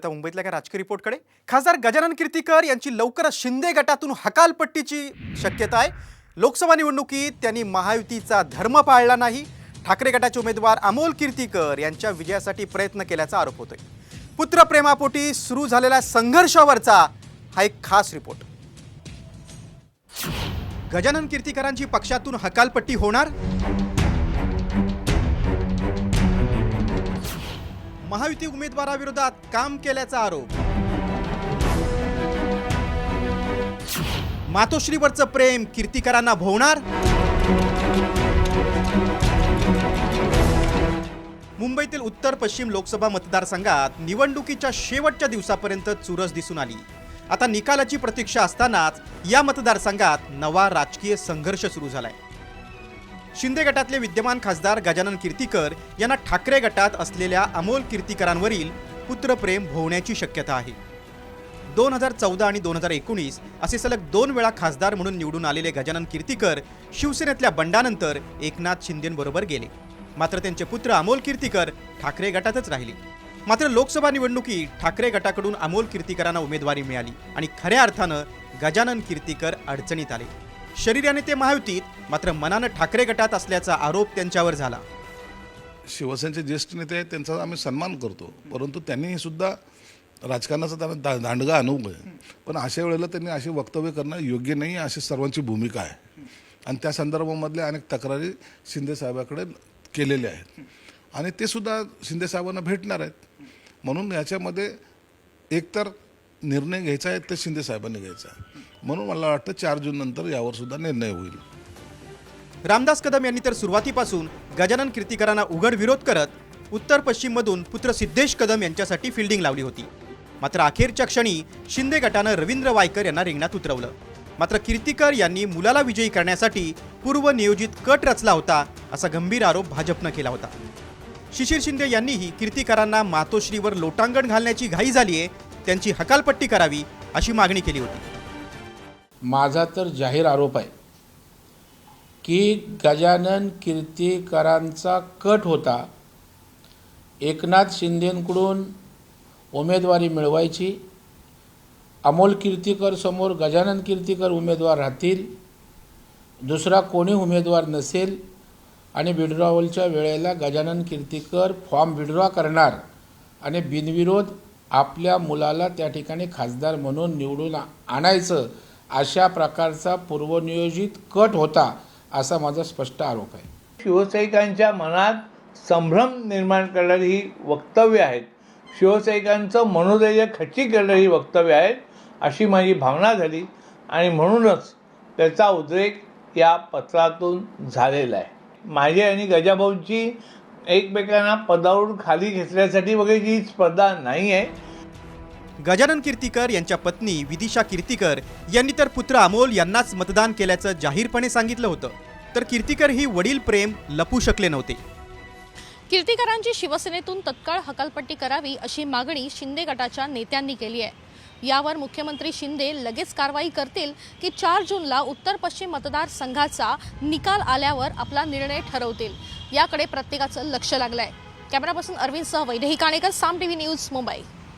आता मुंबईतल्या काय राजकीय रिपोर्टकडे खासदार गजानन कीर्तीकर यांची लवकरच शिंदे गटातून हकालपट्टीची शक्यता आहे. लोकसभा निवडणुकीत त्यांनी महायुतीचा धर्म पाळला नाही. ठाकरे गटाचे उमेदवार अमोल कीर्तीकर यांच्या विजयासाठी प्रयत्न केल्याचा आरोप होतोय. पुत्रप्रेमापोटी सुरू झालेल्या संघर्षावरचा हा एक खास रिपोर्ट. गजानन कीर्तीकरांची पक्षातून हकालपट्टी होणार? महायुती उमेदवाराविरोधात काम केल्याचा आरोप. मातोश्रीवरचं प्रेम कीर्तिकरांना भोवणार? मुंबईतील उत्तर पश्चिम लोकसभा मतदारसंघात निवडणुकीच्या शेवटच्या दिवसापर्यंत चुरस दिसून आली. आता निकालाची प्रतीक्षा असतानाच या मतदारसंघात नवा राजकीय संघर्ष सुरू झालाय. शिंदे गटातले विद्यमान खासदार गजानन कीर्तीकर यांना ठाकरे गटात असलेल्या अमोल कीर्तीकरांवरील पुत्रप्रेम भोवण्याची शक्यता आहे. दोन हजार चौदा आणि दोन हजार एकोणीस असे सलग दोन वेळा खासदार म्हणून निवडून आलेले गजानन कीर्तीकर शिवसेनेतल्या बंडानंतर एकनाथ शिंदेंबरोबर गेले. मात्र त्यांचे पुत्र अमोल कीर्तीकर ठाकरे गटातच राहिले. मात्र लोकसभा निवडणुकीत ठाकरे गटाकडून अमोल कीर्तीकरांना उमेदवारी मिळाली आणि खऱ्या अर्थानं गजानन कीर्तीकर अडचणीत आले. शरीराने ते महायुतीत मात्र मनानं ठाकरे गटात असल्याचा आरोप त्यांच्यावर झाला. शिवसेनेचे ज्येष्ठ नेते आहेत त्यांचा आम्ही सन्मान करतो. परंतु त्यांनी सुद्धा राजकारणाचा त्यांना दा दांडगा अनुभव आहे पण अशा वेळेला त्यांनी अशी वक्तव्य करणं योग्य नाही अशी सर्वांची भूमिका आहे. आणि त्या संदर्भामधल्या अनेक तक्रारी शिंदे साहेबाकडे केलेल्या आहेत. आणि ते सुद्धा शिंदे साहेबांना भेटणार आहेत. म्हणून याच्यामध्ये एकतर निर्णय घ्यायचा आहे ते शिंदे साहेबांनी घ्यायचा आहे. म्हणून मला वाटतं चार जून नंतर यावर सुद्धा निर्णय होईल. रामदास कदम यांनी तर सुरुवातीपासून गजानन कीर्तिकरांना उघड विरोध करत उत्तर पश्चिममधून पुत्र सिद्धेश कदम यांच्यासाठी फिल्डिंग लावली होती. मात्र अखेरच्या क्षणी शिंदे गटानं रवींद्र वायकर यांना रिंगणात उतरवलं. मात्र कीर्तिकर यांनी मुलाला विजयी करण्यासाठी पूर्वनियोजित कट रचला होता असा गंभीर आरोप भाजपनं केला होता. शिशिर शिंदे यांनीही कीर्तिकरांना मातोश्रीवर लोटांगण घालण्याची घाई झालीये त्यांची हकालपट्टी करावी अशी मागणी केली होती. माझा तर जाहीर आरोप आहे की गजानन कीर्तीकरांचा कट होता. एकनाथ शिंदेंकडून उमेदवारी मिळवायची. अमोल कीर्तीकर समोर गजानन कीर्तीकर उमेदवार राहतील. दुसरा कोणी उमेदवार नसेल आणि विड्रॉवलच्या वेळेला गजानन कीर्तीकर फॉर्म विड्रॉ करणार आणि बिनविरोध आपल्या मुलाला त्या ठिकाणी खासदार म्हणून निवडून आणायचं अशा प्रकारचा पूर्वनियोजित कट होता असा माझा स्पष्ट आरोप आहे. शिवसैनिकांच्या मनात संभ्रम निर्माण करणारी ही वक्तव्य आहेत. शिवसैनिकांचं मनोधैर्य खच्ची करणारी ही वक्तव्य आहेत अशी माझी भावना झाली आणि म्हणूनच त्याचा उद्रेक या पत्रातून झालेला आहे. माझी आणि गजाभाऊंची एकमेकांना पदावरून खाली घेतल्यासाठी वगैरे जी स्पर्धा नाही आहे गजानन कीर्तीकर यांच्या पत्नी विदिशा कीर्तीकर यांनी तर पुत्र अमोल यांनाच मतदान केल्याचं जाहीरपणे सांगितलं होतं. तर कीर्तीकर ही वडील प्रेम लपू शकले नव्हते. कीर्तीकरांची शिवसेनेतून तत्काळ हकालपट्टी करावी अशी मागणी शिंदे गटाच्या नेत्यांनी केली आहे. यावर मुख्यमंत्री शिंदे लगेच कारवाई करतील की चार जूनला उत्तर पश्चिम मतदारसंघाचा निकाल आल्यावर आपला निर्णय ठरवतील. याकडे प्रत्येकाचं लक्ष लागलं आहे कॅमेरापासून अरविंदसह Vaidehi Kanekar Saam T V news Mumbai.